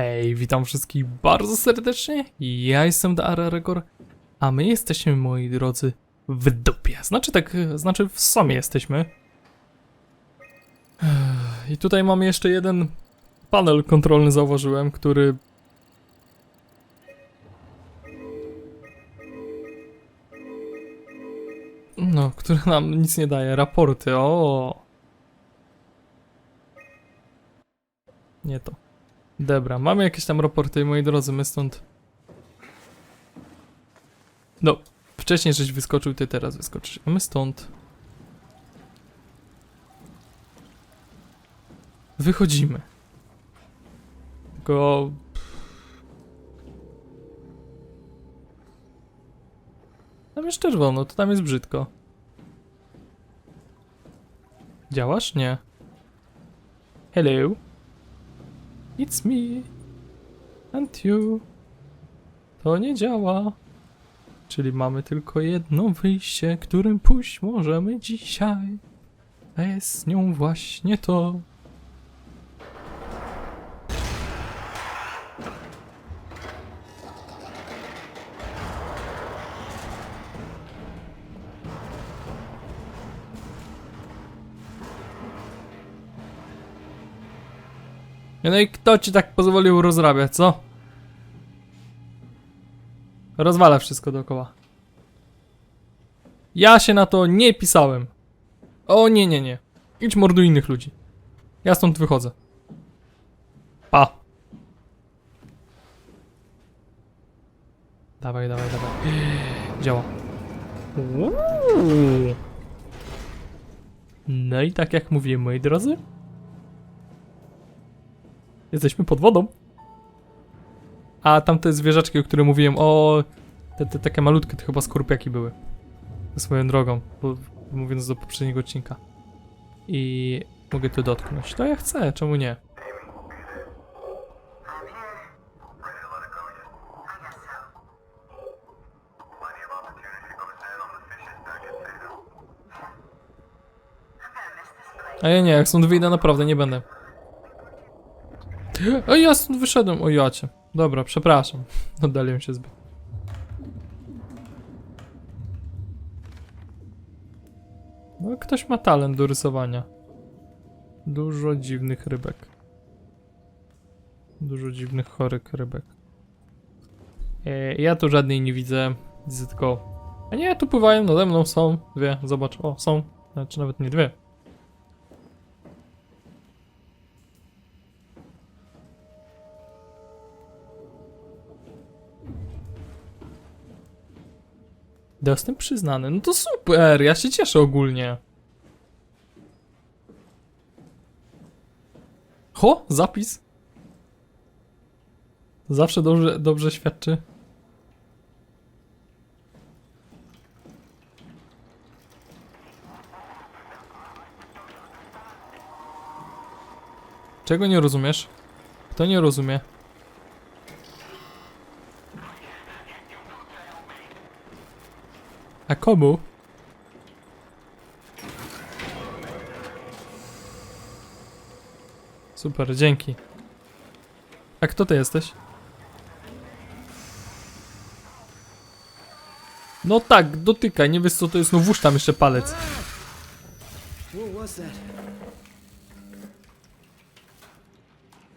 Hej, witam wszystkich bardzo serdecznie. Ja jestem Dararegor, a my jesteśmy, moi drodzy, w dupie. Znaczy tak, znaczy w sumie jesteśmy. I tutaj mamy jeszcze jeden panel kontrolny, zauważyłem, który... No, który nam nic nie daje. Raporty, o. Nie to. Dobra, mamy jakieś tam raporty, moi drodzy, my stąd... No, wcześniej żeś wyskoczył, ty teraz wyskoczysz, a my stąd... Wychodzimy. Tylko... Tam jest czerwono, to tam jest brzydko. Działasz? Nie. Hello? It's me. And you. To nie działa. Czyli mamy tylko jedno wyjście, którym pójść możemy dzisiaj. A jest nią właśnie to. No i kto ci tak pozwolił rozrabiać, co? Rozwala wszystko dookoła. Ja się na to nie pisałem. O nie, nie, nie. Idź morduj innych ludzi. Ja stąd wychodzę. Pa. Dawaj, dawaj, dawaj. Działa. No i tak jak mówiłem, moi drodzy, Jesteśmy pod wodą. A tamte zwierzaczki, o których mówiłem, o te, te takie malutkie, to chyba skorpiaki były. Swoją drogą, bo, mówiąc do poprzedniego odcinka. I mogę tu dotknąć. To ja chcę, czemu nie? A ja nie, jak stąd wyjdę, naprawdę nie będę. O, ja stąd wyszedłem, o jacie. Dobra, przepraszam. Oddaliłem się zbyt. No, ktoś ma talent do rysowania. Dużo dziwnych rybek. Dużo dziwnych, chorych rybek. E, ja tu żadnej nie widzę. Widzę tylko... A nie, tu pływają nade mną, są dwie, zobacz, o, są. Znaczy nawet nie dwie. Dostęp przyznany. No to super, ja się cieszę ogólnie. Ho, zapis. Zawsze dobrze, dobrze świadczy. Czego nie rozumiesz? Kto nie rozumie? Komu? Super, dzięki. A kto ty jesteś? No tak, dotykaj, nie wiesz co to jest, no włóż tam jeszcze palec.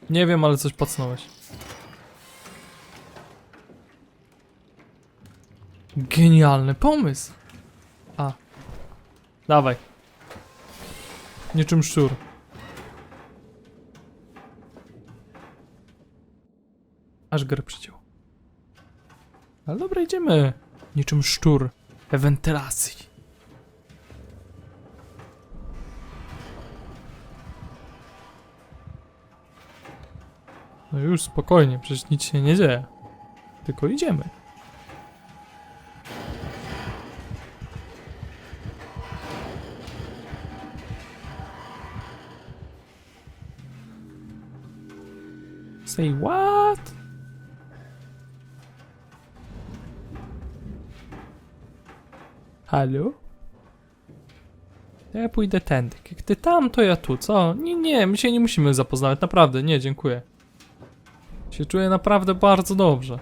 Nie wiem, ale coś pacnąłeś. Genialny pomysł. A. Dawaj. Niczym szczur. Aż grę przyciął. Ale dobra, idziemy. Niczym szczur. We wentylacji. No już spokojnie, przecież nic się nie dzieje. Tylko idziemy. Say what? Halo? Ja pójdę tędy. Jak ty tam, to ja tu, co? Nie, nie, my się nie musimy zapoznawać, naprawdę, nie, dziękuję. Się czuję naprawdę bardzo dobrze.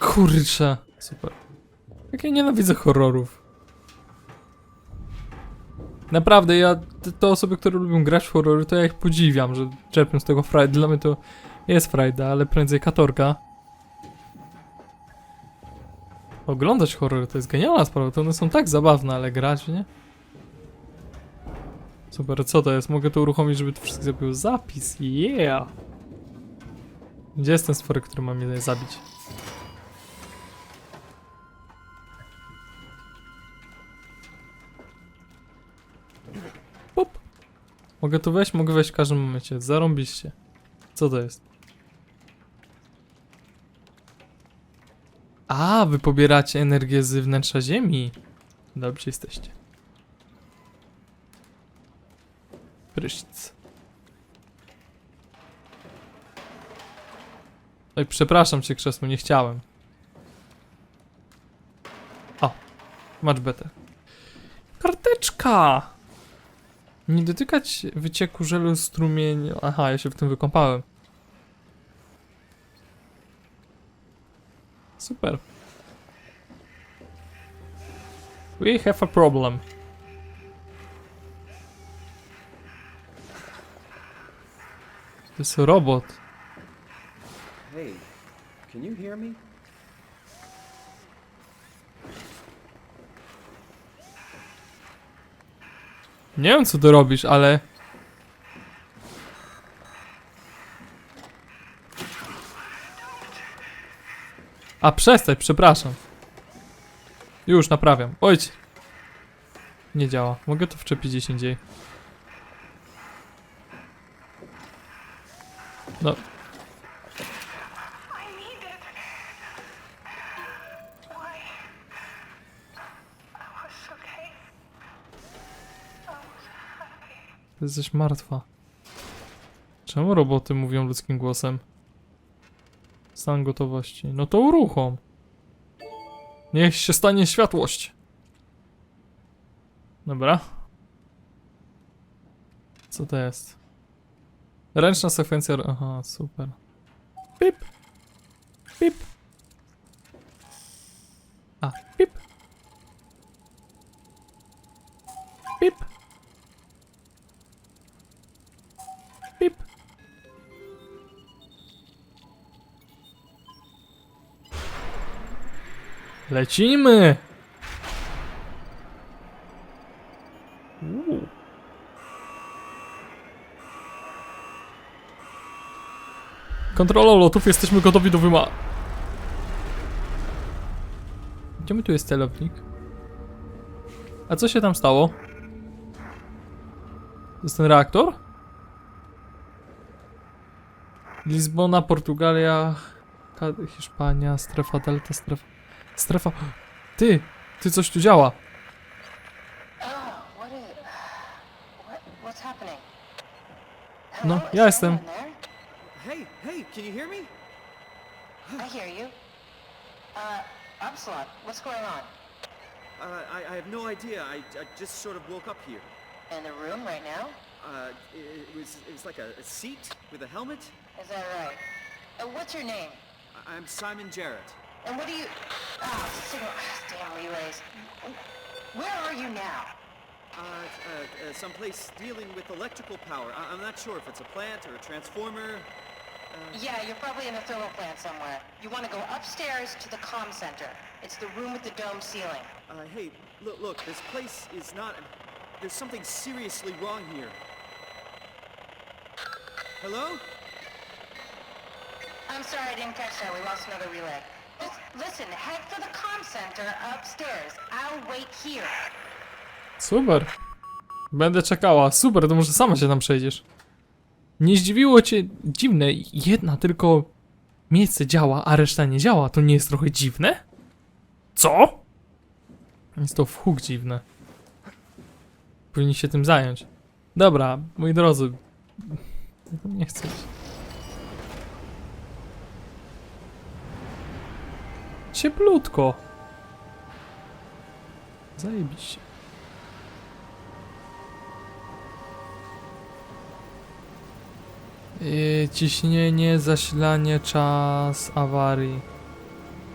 Kurczę. Super. Jak ja nienawidzę horrorów. Naprawdę, ja, te, osoby, które lubią grać w horrory, to ja ich podziwiam, że czerpią z tego frajdę. Dla mnie to jest frajda, ale prędzej katorga. Oglądać horrory to jest genialna sprawa, to one są tak zabawne, ale grać, nie? Super, co to jest? Mogę to uruchomić, żeby to wszystko zrobił zapis. Yeah! Gdzie jest ten stworek, który ma mnie zabić? Mogę tu wejść? Mogę wejść w każdym momencie. Zarąbiście. Co to jest? A, wy pobieracie energię z wnętrza ziemi. Dobrze jesteście. Prysznic. Oj, przepraszam cię, krzesło, nie chciałem. O, much better. Karteczka! Nie dotykać wycieku żelu strumień... Aha, ja się w tym wykąpałem. Super. We have a problem. To jest robot. Hey, can you hear me? Nie wiem co ty robisz, ale... A przestań, przepraszam. Już naprawiam. Ojcie. Nie działa. Mogę to wczepić gdzieś indziej. No. Jesteś martwa. Czemu roboty mówią ludzkim głosem? Stan gotowości. No to uruchom. Niech się stanie światłość. Dobra. Co to jest? Ręczna sekwencja. Aha, super. Pip. Pip. A, pip. Pip. Lecimy! Uuu. Kontrola lotów, jesteśmy gotowi do wyma... Gdzie my tu jest celownik? A co się tam stało? To jest ten reaktor? Lizbona, Portugalia, Hiszpania, strefa delta, strefa... Strefa... Ty! Ty coś tu działa! No, ja jestem. Hey, hey, can you hear me? I hear you. Uh, Upsilon, what's going on? Uh, I, I have no idea. I, I just sort of woke up here. In the room right now? Uh, it, it was it was like a, a seat with a helmet. Is that right? Uh, what's your name? I, I'm Simon Jarrett. And what do you? Ah, signal. Damn relays. Where are you now? Uh, uh, uh, someplace dealing with electrical power. I, I'm not sure if it's a plant or a transformer. Yeah, you're probably in a thermal plant somewhere. You want to go upstairs to the comm center. It's the room with the dome ceiling. Uh, hey, look, look, this place is not... There's something seriously wrong here. Hello? I'm sorry I didn't catch that. We lost another relay. Listen, head for the comm center upstairs. I'll wait here. Super. Będę czekała. Super, to może sama się tam przejdziesz. Nie zdziwiło cię dziwne, jedna tylko miejsce działa, a reszta nie działa. To nie jest trochę dziwne? Co? Jest to w huk dziwne. Powinni się tym zająć. Dobra, moi drodzy. Nie chcę. iść. Cieplutko. Zajebiście. Yy, ciśnienie, zasilanie, czas awarii.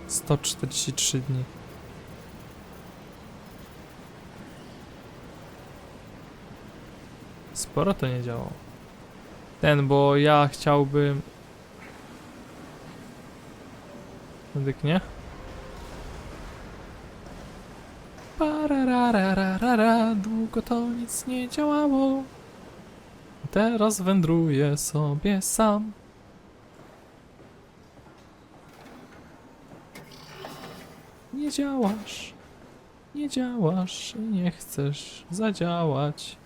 143 dni. Sporo to nie działało. Ten, bo ja chciałbym... Medyk, nie? Długo to nic nie działało. Teraz wędruję sobie sam. Nie działasz. Nie działasz i nie chcesz zadziałać.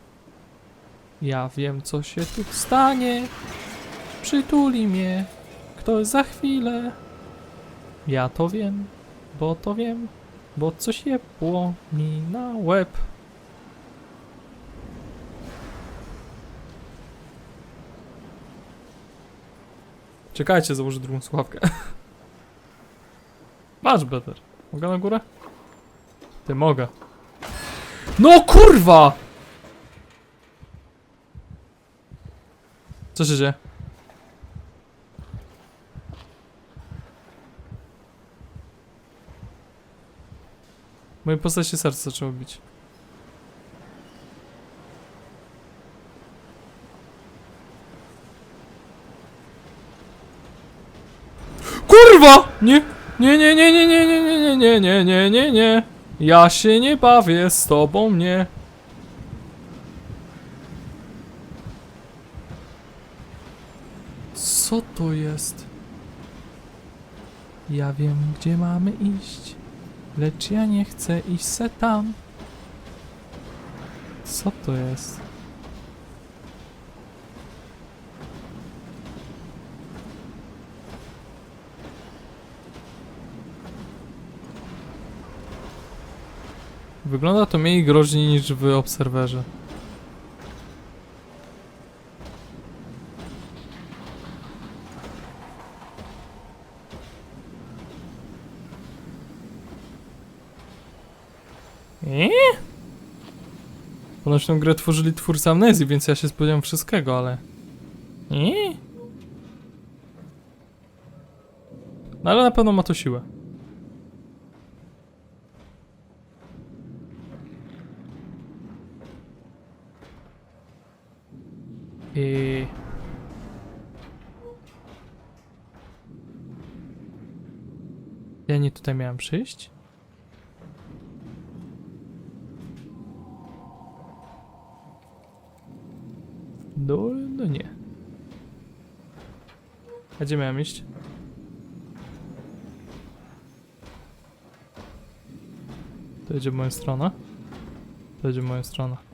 Ja wiem, co się tu stanie. Przytuli mnie ktoś za chwilę. Ja to wiem, bo to wiem, bo coś jebło mi na łeb. Czekajcie, założę drugą słuchawkę. Masz better. Mogę na górę? Ty mogę. No kurwa! Co się dzieje? Mojej postaci serce zaczęło bić. Kurwa! Nie! Nie, nie, nie, nie, nie, nie, nie, nie, nie, nie, nie, nie. Ja się nie bawię z tobą, nie. Co to jest? Ja wiem, gdzie mamy iść, lecz ja nie chcę iść se tam. Co to jest? Wygląda to mniej groźnie niż w Obserwerze. Eee? Ponoć tę grę tworzyli twórcy Amnezji, więc ja się spodziewam wszystkiego, ale... Eee? No ale na pewno ma to siłę. I... Ja nie tutaj miałem przyjść? No, no nie. A gdzie miałem iść? To idzie w moją stronę? To idzie w moją stronę.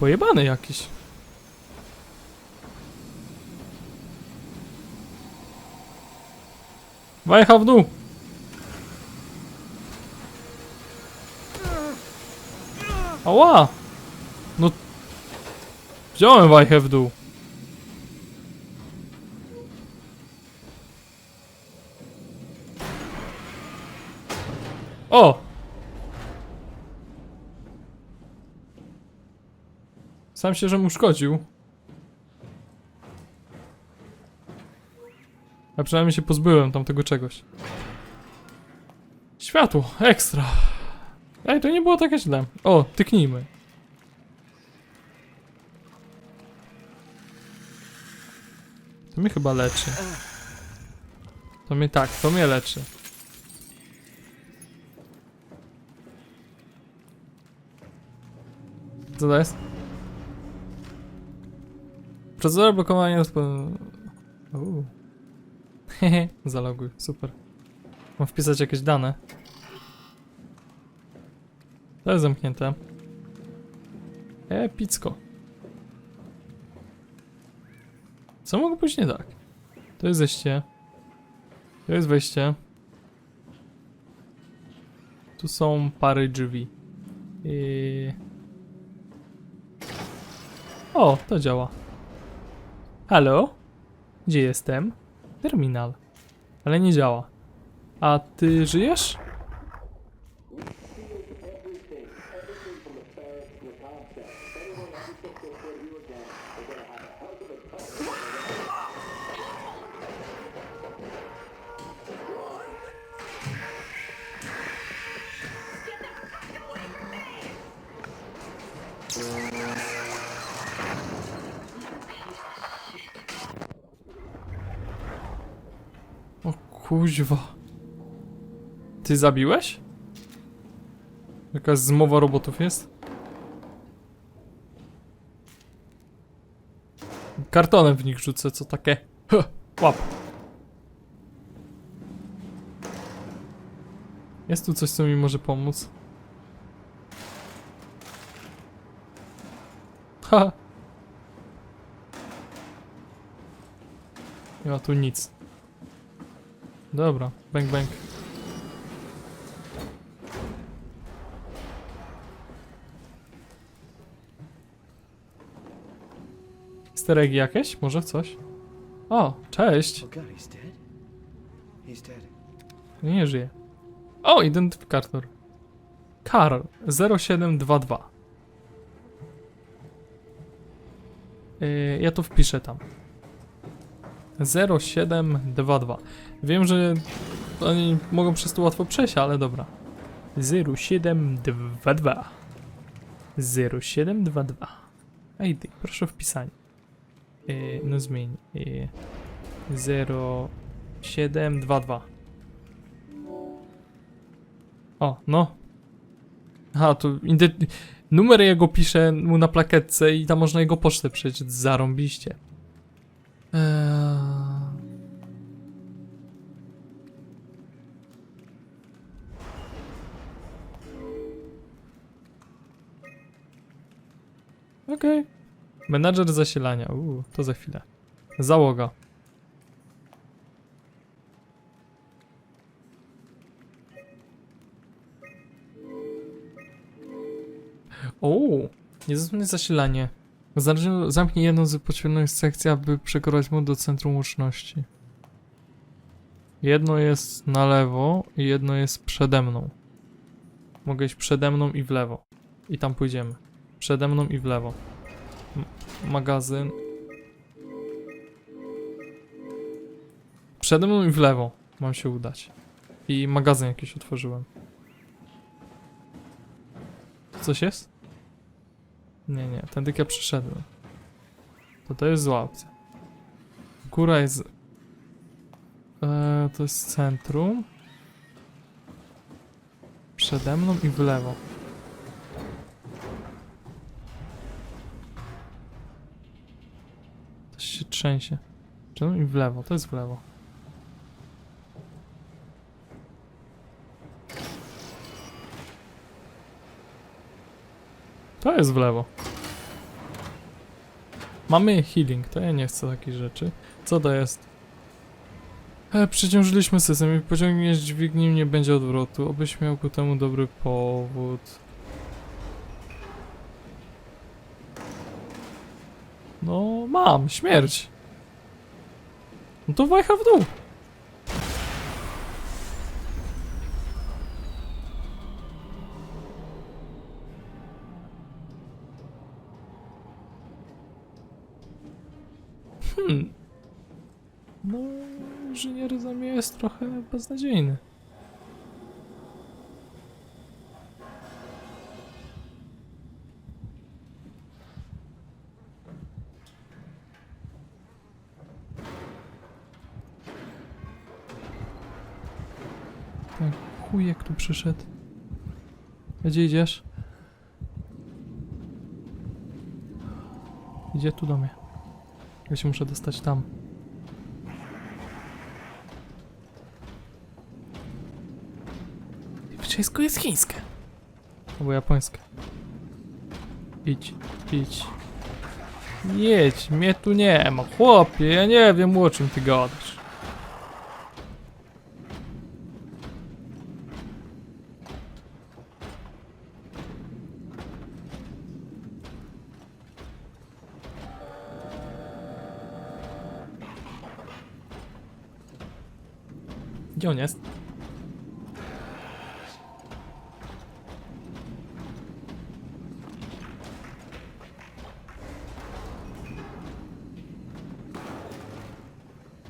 Pojebany jakiś. Wajcha w dół. Ała! No... Wziąłem wajchę w dół. O! Sam się, że mu szkodził. A przynajmniej się pozbyłem tamtego czegoś. Światło, ekstra. Ej, to nie było takie źle. O, tyknijmy. To mnie chyba leczy. To mnie tak, to mnie leczy. Co to jest? Procedura blokowania... Uuu. Hehe, zaloguj, super. Mam wpisać jakieś dane. To jest zamknięte. Epicko. Co mogło być nie tak? To jest zejście. To jest wejście. Tu są pary drzwi. I... O, to działa. Halo? Gdzie jestem? Terminal. Ale nie działa. A ty żyjesz? Kuźwa. Ty zabiłeś? Jakaś zmowa robotów jest? Kartonem w nich rzucę, co takie? Huh, łap. Jest tu coś, co mi może pomóc? Ha! Nie ma tu nic. Dobra, bang bang. Easter egg jakieś? Może coś? O, cześć! Oh dead. Nie żyje. O, identyfikator. Karl 0722. Yy, ja to wpiszę tam. 0722. Wiem, że oni mogą przez to łatwo przejść, ale dobra. 0722. 0722. ID, proszę o wpisanie. Yy, no zmień. Yy, 0722. O, no. Aha, tu numer jego piszę mu na plakietce i tam można jego pocztę przejść. Zarąbiście. Eee... Okej. Menadżer zasilania. Uuu, to za chwilę. Załoga. O, niezależne zasilanie. Zamknij jedną z podświetlonych sekcji, aby przekroczyć mu do centrum łączności. Jedno jest na lewo i jedno jest przede mną. Mogę iść przede mną i w lewo. I tam pójdziemy. Przede mną i w lewo. M magazyn. Przede mną i w lewo. Mam się udać. I magazyn jakiś otworzyłem. Coś jest? Nie, nie, tędy ja przyszedłem. To to jest zła opcja. Góra jest... Eee, to jest centrum. Przede mną i w lewo. Trzęsie. Mną i w lewo, to jest w lewo. To jest w lewo. Mamy healing, to ja nie chcę takich rzeczy. Co to jest? E, przeciążyliśmy system i pociągniesz dźwigni nie będzie odwrotu. Obyś miał ku temu dobry powód. No, mam, śmierć. No to wajcha w dół. Hmm. No, inżynier za mnie jest trochę beznadziejny. Tak, chujek tu przyszedł. Gdzie idziesz? Idzie tu do mnie. Ja się muszę dostać tam. Wszystko jest chińskie. Albo japońskie. Idź, idź. Jedź, mnie tu nie ma. Chłopie, ja nie wiem o czym ty gadasz. Gdzie on jest?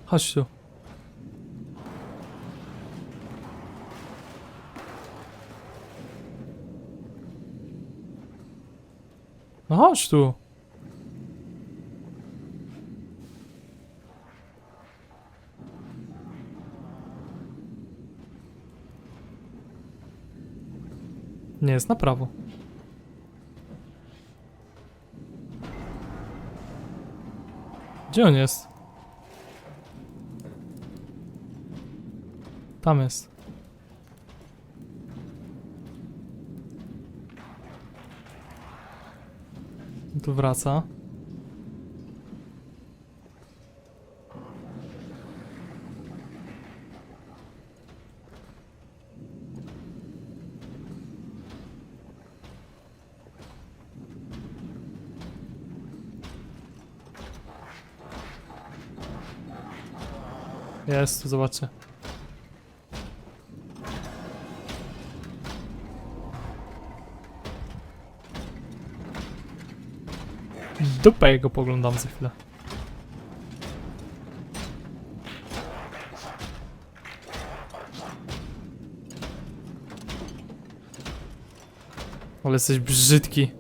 Chodź tu. No chodź tu. Jest na prawo. Gdzie on jest? Tam jest. Tu wraca. Jest, tu zobaczcie. Dupę jego poglądam za chwilę. Ale jesteś brzydki.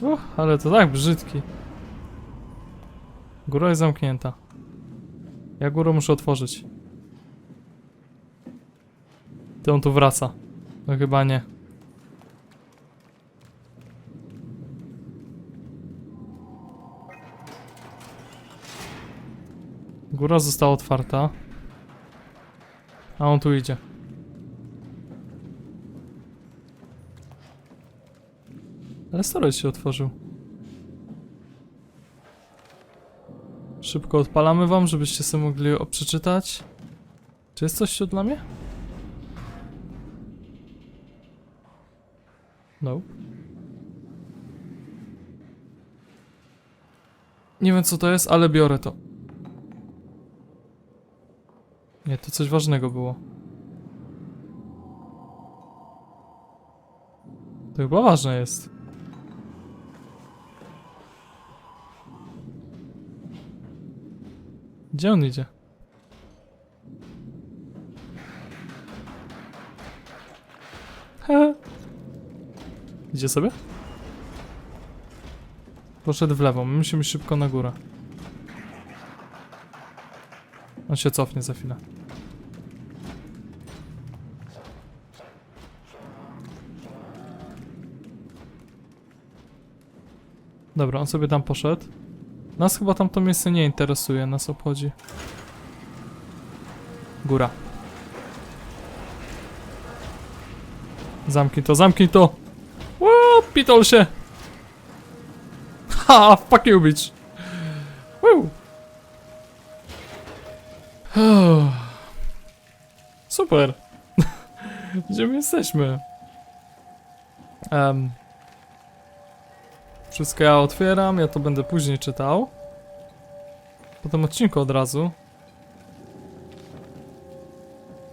Uch, ale to tak brzydki. Góra jest zamknięta. Ja górę muszę otworzyć. Ty on tu wraca. No chyba nie. Góra została otwarta. A on tu idzie. Ale storage się otworzył. Szybko odpalamy wam, żebyście sobie mogli przeczytać. Czy jest coś tu dla mnie? No. Nie wiem co to jest, ale biorę to. Nie, to coś ważnego było. To chyba ważne jest. Gdzie on idzie? He. Idzie sobie? Poszedł w lewo, my musimy szybko na górę. On się cofnie za chwilę. Dobra, on sobie tam poszedł. Nas chyba tam to miejsce nie interesuje, nas obchodzi. Góra. Zamknij to, zamknij to! Ło, pitol się! Ha, fuck you, bitch! Woo. Super! Gdzie my jesteśmy? Em, wszystko ja otwieram, ja to będę później czytał. Po tym odcinku od razu.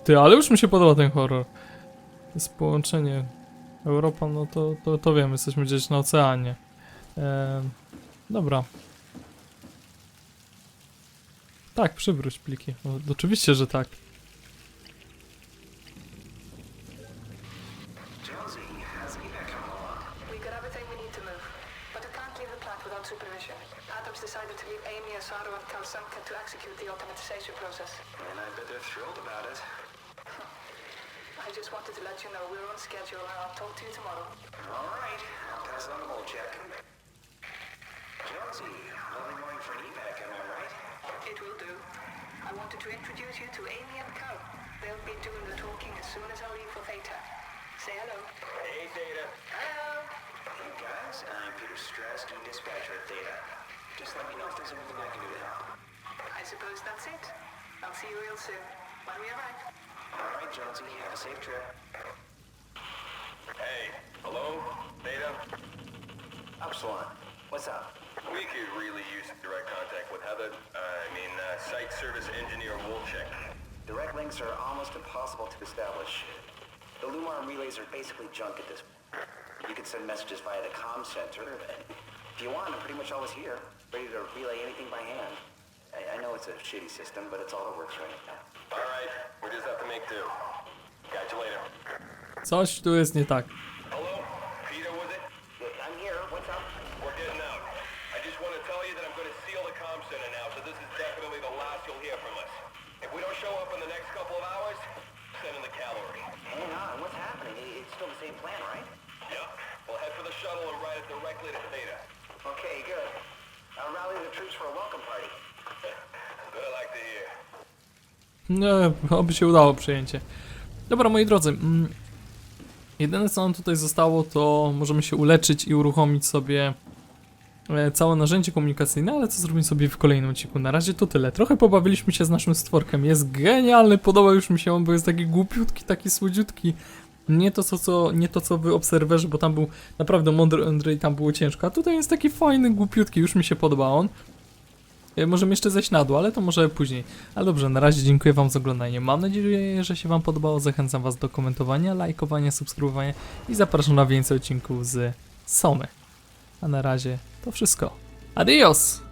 Ty, ale już mi się podoba ten horror. To jest połączenie. Europa, no to, to, to wiem, jesteśmy gdzieś na oceanie. Dobra. Tak, przywróć pliki. No, oczywiście, że tak. Check. Jonesy, lovely morning for an evac, am I right? It will do. I wanted to introduce you to Amy and Cal. They'll be doing the talking as soon as I leave for Theta. Say hello. Hey, Theta. Hello. Hey, guys, I'm Peter Stress, doing dispatcher at Theta. Just let me know if there's anything I can do to help. I suppose that's it. I'll see you real soon. When we arrive. All right, Jonesy, have a safe trip. Hey, hello, Theta? Upsilon, what's up? We could really use direct contact with Heather. Uh, I mean, uh, site service engineer Wolchek. Direct links are almost impossible to establish. The Lumar relays are basically junk at this point. You can send messages via the comm center. and If you want, I'm pretty much always here, ready to relay anything by hand. I, I know it's a shitty system, but it's all that works right now. All right, we just have to make do. Catch you later. Coś tu jest nie tak. Show up in the next couple of hours, send in the cavalry. Hang on. What's happening? It- It's still the same plan, right? Yep. We'll head for the shuttle and ride it directly to Theta. Okay, good. I'll rally the troops for a welcome party. Good I like to hear. No, oby się udało przyjęcie. Dobra, moi drodzy. Mm, jedyne co nam tutaj zostało, to możemy się uleczyć i uruchomić sobie całe narzędzie komunikacyjne, ale co zrobimy sobie w kolejnym odcinku. Na razie to tyle. Trochę pobawiliśmy się z naszym stworkiem. Jest genialny, podoba już mi się on, bo jest taki głupiutki, taki słodziutki. Nie to, co, co, nie to, co w Obserwerze, bo tam był naprawdę mądry Andrzej, tam było ciężko. A tutaj jest taki fajny, głupiutki, już mi się podoba on. E, Możemy jeszcze zejść na dół, ale to może później. Ale dobrze, na razie dziękuję Wam za oglądanie. Mam nadzieję, że się Wam podobało. Zachęcam Was do komentowania, lajkowania, subskrybowania i zapraszam na więcej odcinków z Sony. A na razie to wszystko. Adios!